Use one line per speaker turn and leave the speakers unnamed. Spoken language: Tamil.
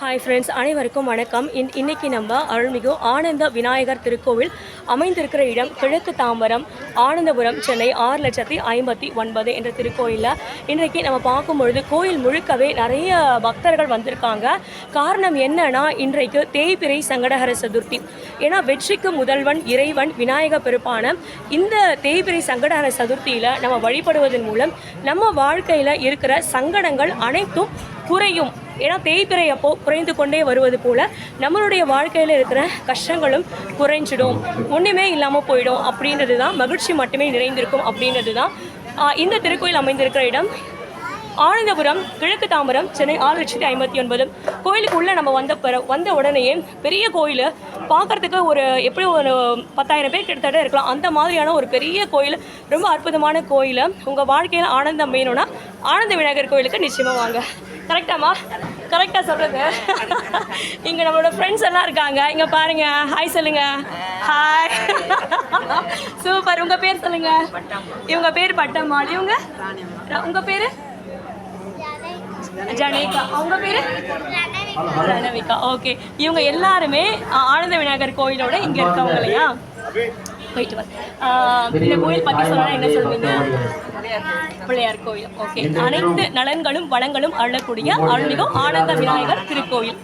ஹாய் ஃப்ரெண்ட்ஸ் அனைவருக்கும் வணக்கம். இன் இன்னைக்கு நம்ம அருள்மிகு ஆனந்த விநாயகர் திருக்கோவில் அமைந்திருக்கிற இடம் கிழக்கு தாம்பரம் ஆனந்தபுரம் சென்னை ஆறு லட்சத்தி ஐம்பத்தி ஒன்பது என்ற திருக்கோயிலில். இன்றைக்கு நம்ம பார்க்கும் பொழுது கோயில் முழுக்கவே நிறைய பக்தர்கள் வந்திருக்காங்க. காரணம் என்னன்னா இன்றைக்கு தேய்பிறை சங்கடஹர சதுர்த்தி. ஏன்னா வெற்றிக்கு முதல்வன் இறைவன் விநாயக பெருப்பான இந்த தேய்பிறை சங்கடஹர சதுர்த்தியில் நம்ம வழிபடுவதன் மூலம் நம்ம வாழ்க்கையில் இருக்கிற சங்கடங்கள் அனைத்தும் குறையும். ஏன்னா தேய்பிறை அப்போ குறைந்து கொண்டே வருவது போல நம்மளுடைய வாழ்க்கையில் இருக்கிற கஷ்டங்களும் குறைஞ்சிடும். ஒன்றுமே இல்லாமல் போயிடும் அப்படின்றது தான் மகிழ்ச்சி மட்டுமே நிறைந்திருக்கும் அப்படின்றது தான் இந்த திருக்கோயில் அமைந்திருக்கிற இடம். ஆனந்தபுரம் கிழக்கு தாம்பரம் சென்னை ஆறு லட்சத்தி ஐம்பத்தி ஒன்பது. கோயிலுக்கு உள்ளே நம்ம வந்த பிற வந்த உடனேயே பெரிய கோயில். பார்க்கறதுக்கு ஒரு எப்படி ஒரு பத்தாயிரம் பேர் கிட்டத்தட்ட இருக்கலாம். அந்த மாதிரியான ஒரு பெரிய கோயில் ரொம்ப அற்புதமான கோயில். உங்கள் வாழ்க்கையில் ஆனந்தம் வேணும்னா ஆனந்த விநாயகர் கோயிலுக்கு நிச்சயமாக வாங்க. கரெக்டாமா கரெக்டாக சொல்கிறது இங்கே நம்மளோட ஃப்ரெண்ட்ஸ் எல்லாம் இருக்காங்க. இங்கே பாருங்க. ஹாய் சொல்லுங்க. ஹாய் சூப்பர் உங்கள் பேர் சொல்லுங்க. இவங்க பேர் பட்டம்மாள். இவங்க? உங்கள் பேர்? ஜனேகா. அவங்க பேர்? ரணவிகா. ஓகே இவங்க எல்லாருமே ஆனந்த விநாயகர் கோயிலோட இங்கே இருக்கவங்க இல்லையா? போயிட்டு வர இந்த கோயில் பத்தி சொல்லலாம் என்ன சொல்லுவீங்க? பிள்ளையார் கோயில். ஓகே அனைத்து நலன்களும் வளங்களும் அள்ளக்கூடிய அருள்மிகு ஆனந்த விநாயகர் திருக்கோயில்.